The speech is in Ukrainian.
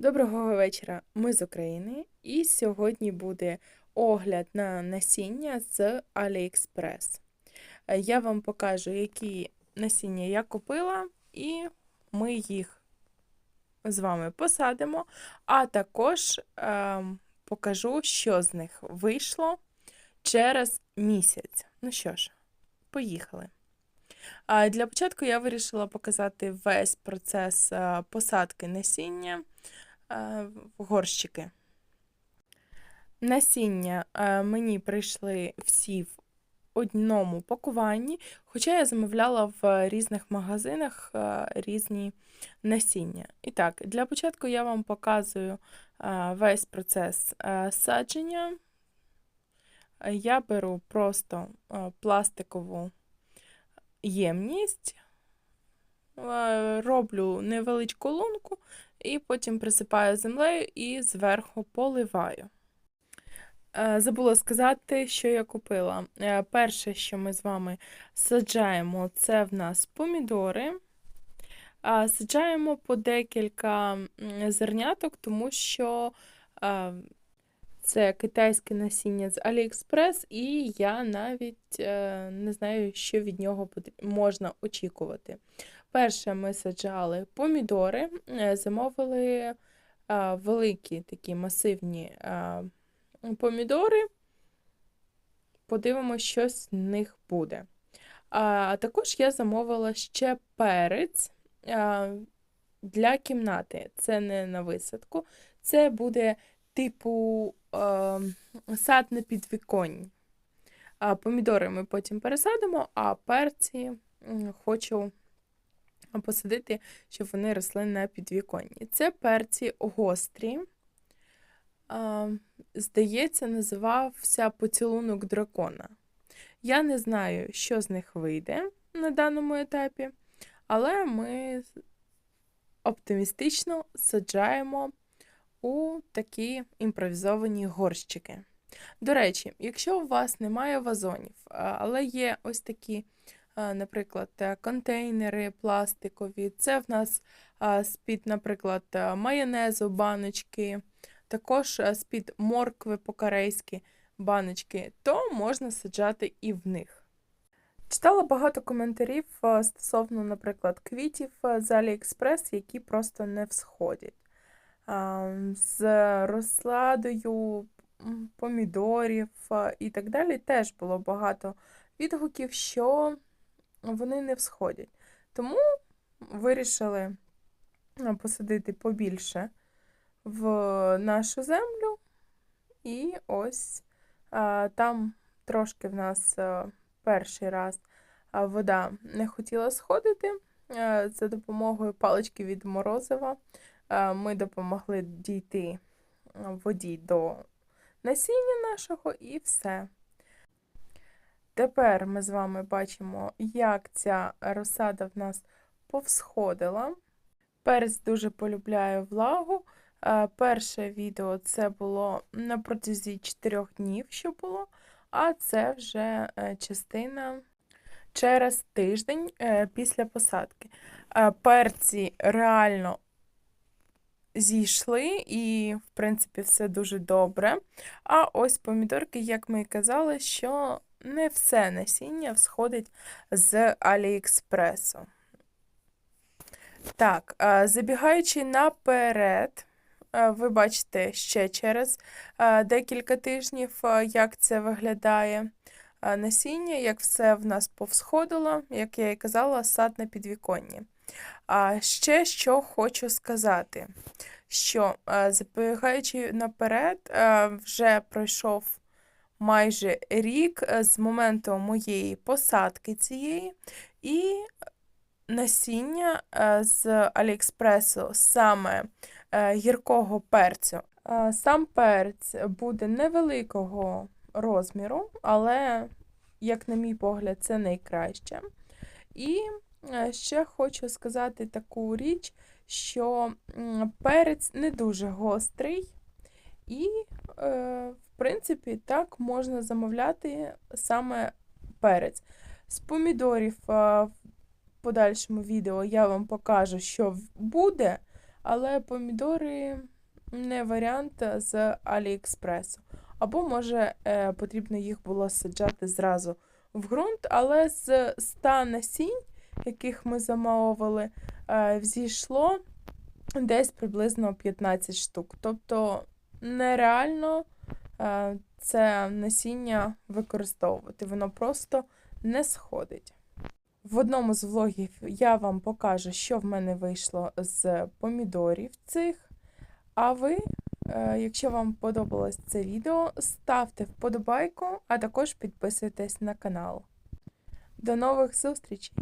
Доброго вечора, ми з України, і сьогодні буде огляд на насіння з AliExpress. Е, Я вам покажу, які насіння я купила, і ми їх з вами посадимо, а також ем, покажу, що з них вийшло через місяць. Ну що ж, поїхали. Для початку я вирішила показати весь процес е, посадки насіння е, горщики. Насіння е, мені прийшли всі в одному пакуванні, хоча я замовляла в різних магазинах е, різні насіння. І так, для початку я вам показую е, весь процес садження. Я беру просто пластикову ємність, роблю невеличку лунку і потім присипаю землею і зверху поливаю. Е, Забула сказати, що я купила. Е, Перше, що ми з вами саджаємо, це в нас помідори. Саджаємо по декілька зерняток, тому що е, це китайське насіння з AliExpress, і я навіть не знаю, що від нього можна очікувати. Перше ми саджали помідори, е, замовили е, великі такі масивні е, помідори. Подивимося, що з них буде. А також я замовила ще перець для кімнати. Це не на висадку, це буде типу сад на підвіконні. Помідори ми потім пересадимо, а перці хочу посадити, щоб вони росли на підвіконні. Це перці гострі. Здається, називався поцілунок дракона. Я не знаю, що з них вийде на даному етапі, але ми оптимістично саджаємо у такі імпровізовані горщики. До речі, якщо у вас немає вазонів, але є ось такі, наприклад, е, контейнери пластикові, це в нас з-під, наприклад, е, майонезу, баночки, також е, з-під моркви по-корейськи баночки, то можна саджати і в них. Читала багато коментарів стосовно, наприклад, квітів з AliExpress, які просто не всходять. З розсладою помідорів і так далі теж було багато відгуків, що вони не всходять. Тому вирішили е, посадити побільше в нашу землю. І ось там трошки в нас а, перший раз вода не хотіла сходити. А, за допомогою палички від морозива а, ми допомогли дійти воді до насіння нашого і все. Тепер ми з вами бачимо, як ця розсада в нас повсходила. Перець дуже полюбляє влагу. Е, Перше відео це було на протязі 4 днів, що було, а це вже е, частина через тиждень е, після посадки. Перці реально зійшли, і, в принципі, все дуже добре. А ось помідорки, як ми і казали, що не все насіння всходить з Аліекспресу. Так, забігаючи наперед. Ви бачите ще через декілька тижнів, як це виглядає насіння, як все в нас повсходило, як я і казала, сад на підвіконні. А ще що хочу сказати, що забігаючи наперед, вже пройшов майже рік е, з моменту моєї посадки цієї, і насіння е, з Аліекспресу саме е, гіркого перцю. Сам перець буде невеликого розміру, але, як на мій погляд, це найкраще. І ще хочу сказати таку річ, що перець не дуже гострий, і, е, принципі, так можна замовляти саме перець. З помідорів е, в подальшому відео я вам покажу, що буде, але помідори не варіант з Аліекспресу. Або, може, е, потрібно їх було саджати зразу в ґрунт, але з 100 насінь, яких ми замовили, е, взійшло десь приблизно 15 штук. Тобто нереально е, це насіння використовувати, воно просто не сходить. В одному з влогів я вам покажу, що в мене вийшло з помідорів цих. А ви, е, якщо вам подобалось це відео, ставте вподобайку, а також підписуйтесь на канал. До нових зустрічей!